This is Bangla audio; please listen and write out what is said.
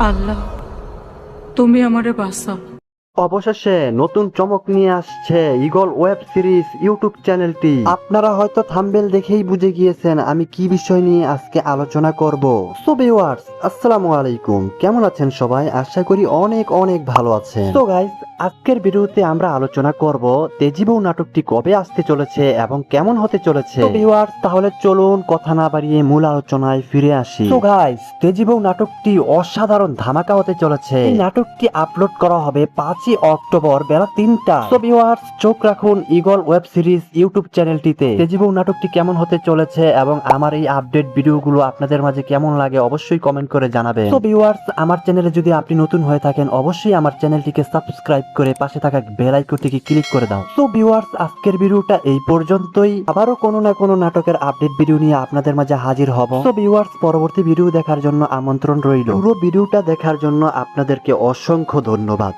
আল্লাহ, তুমি আমারে বাঁচাও। অবশেষে নতুন চমক নিয়ে আসছে ইগল ওয়েব সিরিজ ইউটিউব চ্যানেলটি। আপনারা হয়তো থাম্বেল দেখেই বুঝে গিয়েছেন আমি কি বিষয় নিয়ে আজকে আলোচনা করব। সো ভিউয়ার্স আসসালামু আলাইকুম। কেমন আছেন সবাই? আশা করি অনেক অনেক ভালো আছেন। তো গাইস আজকের ভিডিওতে আমরা আলোচনা করব তেজিবউ নাটকটি কবে আসতে চলেছে এবং কেমন হতে চলেছে। ভিউয়ার্স তাহলে চলুন কথা না বাড়িয়ে মূল আলোচনায় ফিরে আসি। তো গাইস তেজিবউ নাটকটি অসাধারণ ধামাকা হতে চলেছে। এই নাটকটি আপলোড করা হবে পাঁচই অক্টোবর বেলা তিনটা। তো ভিউয়ার্স চোখ রাখুন ইগল ওয়েব সিরিজ ইউটিউব চ্যানেলটিতে। তেজিবউ নাটকটি কেমন হতে চলেছে এবং আমার এই আপডেট ভিডিওগুলো আপনাদের মাঝে কেমন লাগে অবশ্যই কমেন্ট করে জানাবেন তো ভিউয়ার্স আমার চ্যানেলে যদি আপনি নতুন হয়ে থাকেন, অবশ্যই আমার চ্যানেলটিকে সাবস্ক্রাইব করে পাশে থাকা বেল আইকনটিকে ক্লিক করে দাও। তো ভিউয়ার্স আজকের ভিডিওটা এই পর্যন্তই। আবারও কোনো না কোনো নাটকের আপডেট ভিডিও নিয়ে আপনাদের মাঝে হাজির হব। তো ভিউয়ার্স পরবর্তী ভিডিও দেখার জন্য আমন্ত্রণ রইল। পুরো ভিডিওটা দেখার জন্য আপনাদেরকে অসংখ্য ধন্যবাদ।